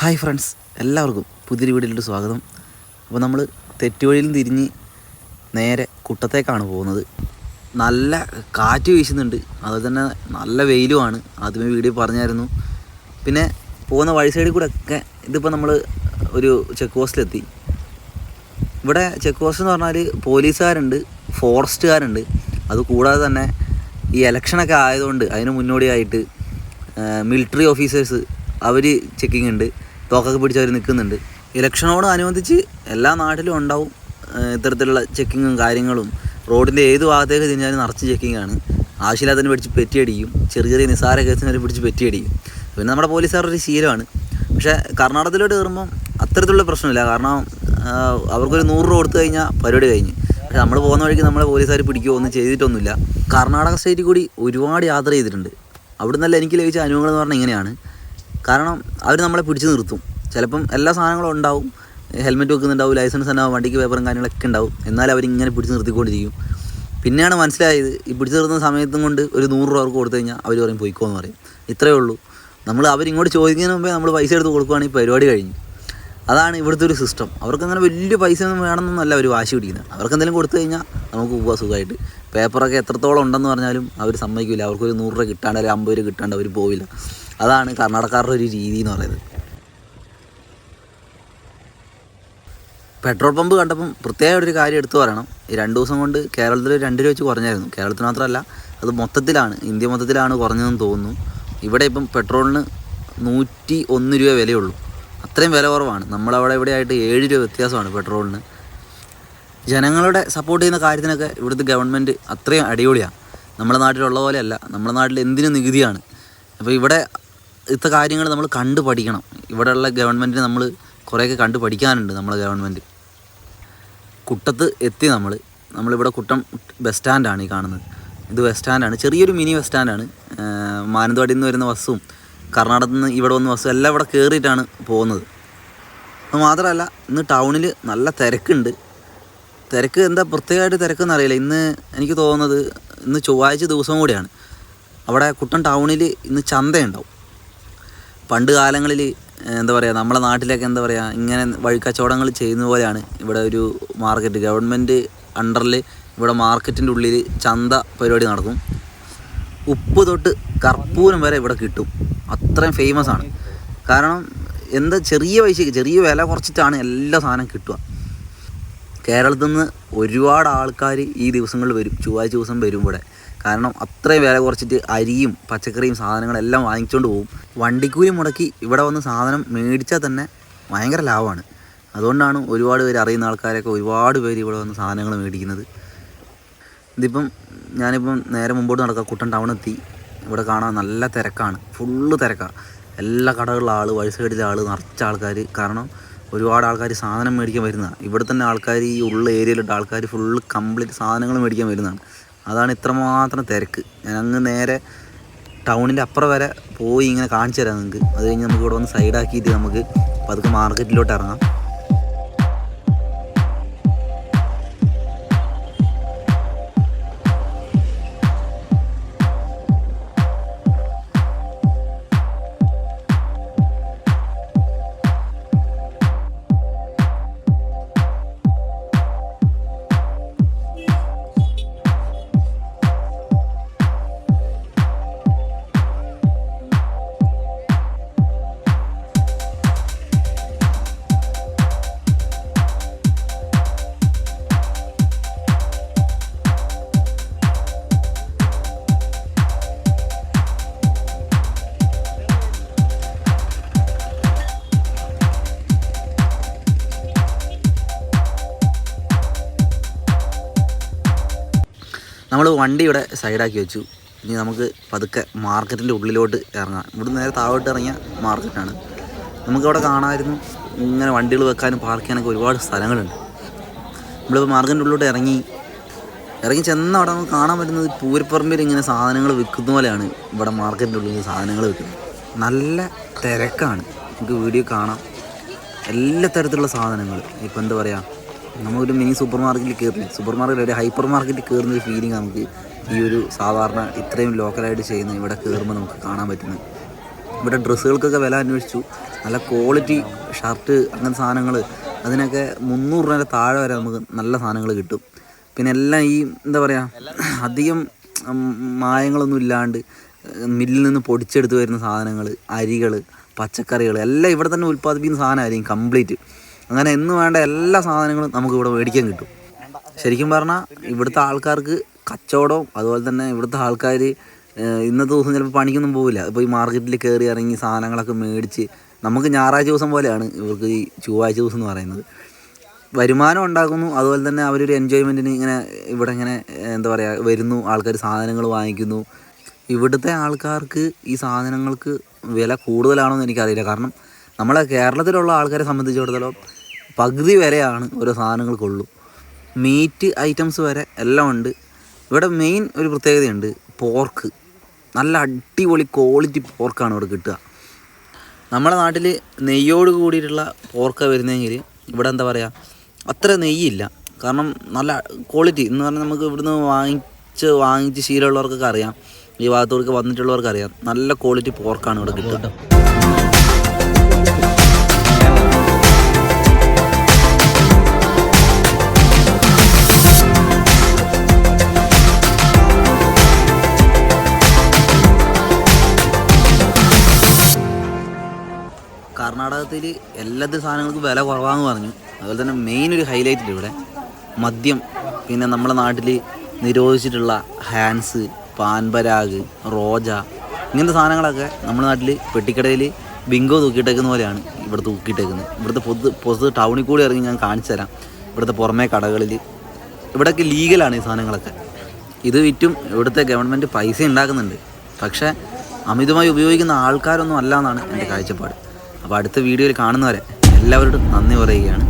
Hi friends എല്ലാവർക്കും പുതിയൊരു വീഡിയോയിലോട്ട് സ്വാഗതം. അപ്പോൾ നമ്മൾ തെറ്റുവഴിയിൽ നിന്ന് തിരിഞ്ഞ് നേരെ കുട്ടത്തേക്കാണ് പോകുന്നത്. നല്ല കാറ്റ് വീശുന്നുണ്ട്. അതുപോലെ തന്നെ നല്ല വെയിലുമാണ്. ആദ്യമേ വീഡിയോ പറഞ്ഞായിരുന്നു. പിന്നെ പോകുന്ന വഴി സൈഡിൽ കൂടെ ഒക്കെ ഇതിപ്പോൾ നമ്മൾ ഒരു ചെക്ക് പോസ്റ്റിലെത്തി ഇവിടെ ചെക്ക് പോസ്റ്റ് എന്ന് പറഞ്ഞാൽ പോലീസുകാരുണ്ട് ഫോറസ്റ്റുകാരുണ്ട്. അതുകൂടാതെ തന്നെ ഈ ഇലക്ഷനൊക്കെ ആയതുകൊണ്ട് അതിന് മുന്നോടിയായിട്ട് മിലിറ്ററി ഓഫീസേഴ്സ് അവർ ചെക്കിംഗ് ഉണ്ട്. തോക്കൊക്കെ പിടിച്ച് അവർ നിൽക്കുന്നുണ്ട്. ഇലക്ഷനോട് അനുബന്ധിച്ച് എല്ലാ നാട്ടിലും ഉണ്ടാവും ഇത്തരത്തിലുള്ള ചെക്കിങ്ങും കാര്യങ്ങളും. റോഡിന്റെ ഏത് ഭാഗത്തേക്ക് തിരിഞ്ഞാലും നിറച്ച് ചെക്കിംഗ് ആണ് ആവശ്യമില്ലാത്തതിന് പിടിച്ച് പെറ്റിയടിക്കും. ചെറിയ ചെറിയ നിസാര കേസിന് പിടിച്ച് പെറ്റിയടിക്കും. പിന്നെ നമ്മുടെ പോലീസുകാരുടെ ഒരു ശീലമാണ്. പക്ഷേ കർണാടകത്തിലോട്ട് കയറുമ്പം അത്തരത്തിലുള്ള പ്രശ്നമില്ല. കാരണം അവർക്കൊരു നൂറ് രൂപ കൊടുത്തു കഴിഞ്ഞാൽ പരിപാടി കഴിഞ്ഞ്. പക്ഷേ നമ്മൾ പോകുന്ന വഴിക്ക് നമ്മളെ പോലീസുകാർ പിടിക്കുകയോ ഒന്നും ചെയ്തിട്ടൊന്നുമില്ല. കർണാടക സ്റ്റേറ്റിൽ കൂടി ഒരുപാട് യാത്ര ചെയ്തിട്ടുണ്ട്. അവിടെ നിന്നല്ല എനിക്ക് ലഭിച്ച അനുഭവങ്ങൾ എന്ന് പറഞ്ഞാൽ ഇങ്ങനെയാണ്. കാരണം അവർ നമ്മളെ പിടിച്ചു നിർത്തും. ചിലപ്പം എല്ലാ സാധനങ്ങളും ഉണ്ടാവും. ഹെൽമെറ്റ് വെക്കുന്നുണ്ടാവും ലൈസൻസ് ഉണ്ടാവും വണ്ടിക്ക് പേപ്പറും കാര്യങ്ങളൊക്കെ ഉണ്ടാവും. എന്നാലും അവരിങ്ങനെ പിടിച്ചു നിർത്തിക്കൊണ്ടിരിക്കും. പിന്നെയാണ് മനസ്സിലായത് ഈ പിടിച്ചു നിർത്തുന്ന സമയത്തും കൊണ്ട് ഒരു നൂറ് രൂപ അവർക്ക് കൊടുത്തു കഴിഞ്ഞാൽ അവർ പറയും പോയിക്കോ എന്ന് പറയും. ഇത്രയേ ഉള്ളൂ. നമ്മൾ അവരിങ്ങോട്ട് ചോദിക്കുന്നതിന് മുമ്പേ നമ്മൾ പൈസ എടുത്ത് കൊടുക്കുകയാണെങ്കിൽ പരിപാടി കഴിഞ്ഞു. അതാണ് ഇവിടുത്തെ ഒരു സിസ്റ്റം അവർക്ക് അങ്ങനെ വലിയ പൈസ ഒന്നും വേണമെന്നൊന്നല്ല അവർ വാശി പിടിക്കുന്നത്. അവർക്ക് എന്തെങ്കിലും കൊടുത്തു കഴിഞ്ഞാൽ നമുക്ക് പോവാ സുഖമായിട്ട് പേപ്പറൊക്കെ എത്രത്തോളം ഉണ്ടെന്ന് പറഞ്ഞാലും അവർ സമ്മതിക്കില്ല അവർക്കൊരു നൂറ് രൂപ കിട്ടാണ്ട് അല്ലെങ്കിൽ അമ്പത് രൂപ കിട്ടാണ്ട് അവർ പോവില്ല. അതാണ് കർണാടകക്കാരുടെ ഒരു രീതി എന്ന് പറയുന്നത്. പെട്രോൾ പമ്പ് കണ്ടപ്പം പ്രത്യേക ഒരു കാര്യം എടുത്തു പറയണം. ഈ രണ്ട് ദിവസം കൊണ്ട് കേരളത്തിൽ രണ്ട് രൂപ വെച്ച് കുറഞ്ഞായിരുന്നു. കേരളത്തിൽ മാത്രമല്ല അത് മൊത്തത്തിലാണ്. ഇന്ത്യ മൊത്തത്തിലാണ് കുറഞ്ഞതെന്ന് തോന്നുന്നു. ഇവിടെ ഇപ്പം പെട്രോളിന് നൂറ്റി ഒന്ന് രൂപ വിലയുള്ളൂ. അത്രയും വില കുറവാണ്. നമ്മളവിടെ ഇവിടെ ആയിട്ട് ഏഴ് രൂപ വ്യത്യാസമാണ് പെട്രോളിന്. ജനങ്ങളുടെ സപ്പോർട്ട് ചെയ്യുന്ന കാര്യത്തിനൊക്കെ ഇവിടുത്തെ ഗവൺമെന്റ് അത്രയും അടിപൊളിയാണ്. നമ്മുടെ നാട്ടിലുള്ള പോലെയല്ല നമ്മുടെ നാട്ടിൽ എന്തിനും നികുതിയാണ്. അപ്പോൾ ഇവിടെ ഇത്തെ കാര്യങ്ങൾ നമ്മൾ കണ്ടു പഠിക്കണം. ഇവിടെയുള്ള ഗവൺമെന്റിന് നമ്മൾ കുറേയൊക്കെ കണ്ടു പഠിക്കാനുണ്ട് നമ്മളെ ഗവൺമെന്റ് കുട്ടത്ത് എത്തി നമ്മൾ നമ്മളിവിടെ കുട്ടം ബസ് സ്റ്റാൻഡാണ് ഈ കാണുന്നത്. ഇത് ബസ് സ്റ്റാൻഡാണ്. ചെറിയൊരു മിനി ബസ് സ്റ്റാൻഡാണ്. മാനന്തവാടിയിൽ നിന്ന് വരുന്ന ബസ്സും കർണാടകത്തിൽ നിന്ന് ഇവിടെ വന്ന ബസ്സും എല്ലാം ഇവിടെ കയറിയിട്ടാണ് പോകുന്നത്. അത് മാത്രമല്ല ഇന്ന് ടൗണിൽ നല്ല തിരക്കുണ്ട്. തിരക്ക് എന്താ പ്രത്യേകമായിട്ട് തിരക്കെന്ന് അറിയില്ല. ഇന്ന് എനിക്ക് തോന്നുന്നത് ഇന്ന് ചൊവ്വാഴ്ച ദിവസം കൂടിയാണ്. അവിടെ കുട്ടൻ ടൗണിൽ ഇന്ന് ചന്തയുണ്ടാവും. പണ്ട് കാലങ്ങളിൽ എന്താ പറയുക നമ്മളെ നാട്ടിലൊക്കെ എന്താ പറയുക ഇങ്ങനെ വഴിക്കച്ചവടങ്ങൾ ചെയ്യുന്ന പോലെയാണ് ഇവിടെ ഒരു മാർക്കറ്റ് ഗവൺമെന്റ് അണ്ടറിൽ ഇവിടെ മാർക്കറ്റിന്റെ ഉള്ളിൽ ചന്ത പരിപാടി നടക്കും. ഉപ്പ് തൊട്ട് കർപ്പൂരം വരെ ഇവിടെ കിട്ടും. അത്രയും ഫേമസ് ആണ്. കാരണം എന്താ ചെറിയ പൈസയ്ക്ക് ചെറിയ വില കുറച്ചിട്ടാണ് എല്ലാ സാധനം കിട്ടുക. കേരളത്തിൽ നിന്ന് ഒരുപാട് ആൾക്കാർ ഈ ദിവസങ്ങളിൽ വരും. ചൊവ്വാഴ്ച ദിവസം വരും ഇവിടെ. കാരണം അത്രയും വില കുറച്ചിട്ട് അരിയും പച്ചക്കറിയും സാധനങ്ങളെല്ലാം വാങ്ങിച്ചുകൊണ്ട് പോകും വണ്ടിക്കൂലി മുടക്കി ഇവിടെ വന്ന് സാധനം മേടിച്ചാൽ തന്നെ ഭയങ്കര ലാഭമാണ് അതുകൊണ്ടാണ് ഒരുപാട് പേര് അറിയുന്ന ആൾക്കാരൊക്കെ ഒരുപാട് പേര് ഇവിടെ വന്ന് സാധനങ്ങൾ മേടിക്കുന്നത്. ഇതിപ്പം ഞാനിപ്പം നേരെ മുമ്പോട്ട് നടക്കുക കുട്ടൻ ടൗൺ എത്തി ഇവിടെ കാണാൻ നല്ല തിരക്കാണ്. ഫുള്ള് തിരക്കാണ് എല്ലാ കടകളിലെ ആൾ വഴി സൈഡിലെ ആൾ നിറച്ച ആൾക്കാർ കാരണം ഒരുപാട് ആൾക്കാർ സാധനം മേടിക്കാൻ വരുന്നതാണ്. ഇവിടെ തന്നെ ആൾക്കാർ ഈ ഉള്ള ഏരിയയിലുള്ള ആൾക്കാർ ഫുള്ള് കംപ്ലീറ്റ് സാധനങ്ങൾ മേടിക്കാൻ വരുന്നതാണ്. അതാണ് ഇത്രമാത്രം തിരക്ക്. ഞാൻ അങ്ങ് നേരെ ടൗണിന്റെ അപ്പുറം വരെ പോയി ഇങ്ങനെ കാണിച്ചു തരാം നിങ്ങൾക്ക്. അത് കഴിഞ്ഞ് നമുക്ക് ഇവിടെ വന്ന് സൈഡാക്കിയിട്ട് നമുക്ക് പതുക്കെ മാർക്കറ്റിലോട്ട് ഇറങ്ങാം. നമ്മൾ വണ്ടി ഇവിടെ സൈഡാക്കി വെച്ചു. ഇനി നമുക്ക് പതുക്കെ മാർക്കറ്റിന്റെ ഉള്ളിലോട്ട് ഇറങ്ങാം. ഇവിടെ നേരെ താഴോട്ട് ഇറങ്ങിയ മാർക്കറ്റാണ്. നമുക്കവിടെ കാണാമായിരുന്നു ഇങ്ങനെ വണ്ടികൾ വെക്കാനും പാർക്ക് ചെയ്യാനൊക്കെ ഒരുപാട് സ്ഥലങ്ങളുണ്ട്. നമ്മളിപ്പോൾ മാർക്കറ്റിന്റെ ഉള്ളിലോട്ട് ഇറങ്ങി ഇറങ്ങി ചെന്ന അവിടെ നമുക്ക് കാണാൻ പറ്റുന്നത് പൂരപ്പറമ്പിൽ ഇങ്ങനെ സാധനങ്ങൾ വിൽക്കുന്ന പോലെയാണ് ഇവിടെ മാർക്കറ്റിന്റെ ഉള്ളിൽ സാധനങ്ങൾ വിൽക്കുന്നത്. നല്ല തിരക്കാണ്. നമുക്ക് വീഡിയോ കാണാം. എല്ലാ തരത്തിലുള്ള സാധനങ്ങൾ. ഇപ്പം എന്താ പറയുക നമ്മളൊരു മിനി സൂപ്പർ മാർക്കറ്റിൽ കയറി സൂപ്പർ മാർക്കറ്റ് ഹൈപ്പർ മാർക്കറ്റിൽ കയറുന്ന ഒരു ഫീലിംഗ് നമുക്ക് ഈ ഒരു സാധാരണ ഇത്രയും ലോക്കലായിട്ട് ചെയ്യുന്ന ഇവിടെ കയറുമ്പോൾ നമുക്ക് കാണാൻ പറ്റുന്നത്. ഇവിടെ ഡ്രസ്സുകൾക്കൊക്കെ വില അന്വേഷിച്ചു. നല്ല ക്വാളിറ്റി ഷർട്ട് അങ്ങനത്തെ സാധനങ്ങൾ. അതിനൊക്കെ മുന്നൂറ് രൂപ താഴെ വരെ നമുക്ക് നല്ല സാധനങ്ങൾ കിട്ടും. പിന്നെ എല്ലാം ഈ എന്താ പറയുക അധികം മായങ്ങളൊന്നും ഇല്ലാണ്ട് മില്ലിൽ നിന്ന് പൊടിച്ചെടുത്ത് വരുന്ന സാധനങ്ങൾ അരികൾ പച്ചക്കറികൾ എല്ലാം ഇവിടെ തന്നെ ഉൽപ്പാദിപ്പിക്കുന്ന സാധനമായിരിക്കും കംപ്ലീറ്റ് അങ്ങനെ എന്ന് വേണ്ട എല്ലാ സാധനങ്ങളും നമുക്ക് ഇവിടെ മേടിക്കാൻ കിട്ടും. ശരിക്കും പറഞ്ഞാൽ ഇവിടുത്തെ ആൾക്കാർക്ക് കച്ചവടവും അതുപോലെ തന്നെ ഇവിടുത്തെ ആൾക്കാർ ഇന്നത്തെ ദിവസം ചിലപ്പോൾ പണിക്കൊന്നും പോവില്ല. ഇപ്പോൾ ഈ മാർക്കറ്റിൽ കയറി ഇറങ്ങി സാധനങ്ങളൊക്കെ മേടിച്ച് നമുക്ക് ഞായറാഴ്ച ദിവസം പോലെയാണ് ഇവർക്ക് ഈ ചൊവ്വാഴ്ച ദിവസം എന്ന് പറയുന്നത്. വരുമാനം ഉണ്ടാക്കുന്നു അതുപോലെ തന്നെ അവരൊരു എൻജോയ്മെന്റിന് ഇങ്ങനെ ഇവിടെ ഇങ്ങനെ എന്താ പറയുക വരുന്നു ആൾക്കാർ സാധനങ്ങൾ വാങ്ങിക്കുന്നു. ഇവിടുത്തെ ആൾക്കാർക്ക് ഈ സാധനങ്ങൾക്ക് വില കൂടുതലാണോ എന്ന് എനിക്കറിയില്ല. കാരണം നമ്മളെ കേരളത്തിലുള്ള ആൾക്കാരെ സംബന്ധിച്ചിടത്തോളം പകുതി വരെയാണ് ഓരോ സാധനങ്ങൾക്കുള്ളൂ മീറ്റ് ഐറ്റംസ് വരെ എല്ലാം ഉണ്ട്. ഇവിടെ മെയിൻ ഒരു പ്രത്യേകതയുണ്ട് പോർക്ക്. നല്ല അടിപൊളി ക്വാളിറ്റി പോർക്കാണ് ഇവിടെ കിട്ടുക. നമ്മുടെ നാട്ടിൽ നെയ്യോട് കൂടിയിട്ടുള്ള പോർക്ക വരുന്നതെങ്കിൽ ഇവിടെ എന്താ പറയുക അത്ര നെയ്യില്ല. കാരണം നല്ല ക്വാളിറ്റി എന്ന് പറഞ്ഞാൽ നമുക്ക് ഇവിടുന്ന് വാങ്ങിച്ച് വാങ്ങിച്ച് ശീലമുള്ളവർക്കൊക്കെ അറിയാം. ഈ ഭാഗത്തോടൊക്കെ വന്നിട്ടുള്ളവർക്ക് അറിയാം നല്ല ക്വാളിറ്റി പോർക്കാണ് ഇവിടെ കിട്ടുക. കർണാടകത്തിൽ എല്ലാത്തിനും സാധനങ്ങൾക്കും വില കുറവാന്ന് പറഞ്ഞു. അതുപോലെ തന്നെ മെയിൻ ഒരു ഹൈലൈറ്റ് ഇവിടെ? മദ്യം. പിന്നെ നമ്മുടെ നാട്ടിൽ നിരോധിച്ചിട്ടുള്ള ഹാൻസ് പാൻപരാഗ് റോജ ഇങ്ങനത്തെ സാധനങ്ങളൊക്കെ നമ്മുടെ നാട്ടിൽ പെട്ടിക്കടയിൽ ബിങ്കോ തൂക്കിയിട്ടേക്കുന്ന പോലെയാണ് ഇവിടെ തൂക്കിയിട്ടേക്കുന്നത്. ഇവിടുത്തെ പൊതു പൊതു ടൗണിൽ കൂടി ഇറങ്ങി ഞാൻ കാണിച്ചു തരാം. ഇവിടുത്തെ പുറമേ കടകളിൽ. ഇവിടെയൊക്കെ ലീഗലാണ് ഈ സാധനങ്ങളൊക്കെ. ഇത് വിറ്റും ഇവിടുത്തെ ഗവൺമെന്റ് പൈസ ഉണ്ടാക്കുന്നുണ്ട്. പക്ഷേ അമിതമായി ഉപയോഗിക്കുന്ന ആൾക്കാരൊന്നും അല്ല എന്നാണ് എന്റെ കാഴ്ചപ്പാട്. അപ്പോൾ അടുത്ത വീഡിയോയിൽ കാണുന്നവരെ എല്ലാവരോടും നന്ദി പറയുകയാണ്.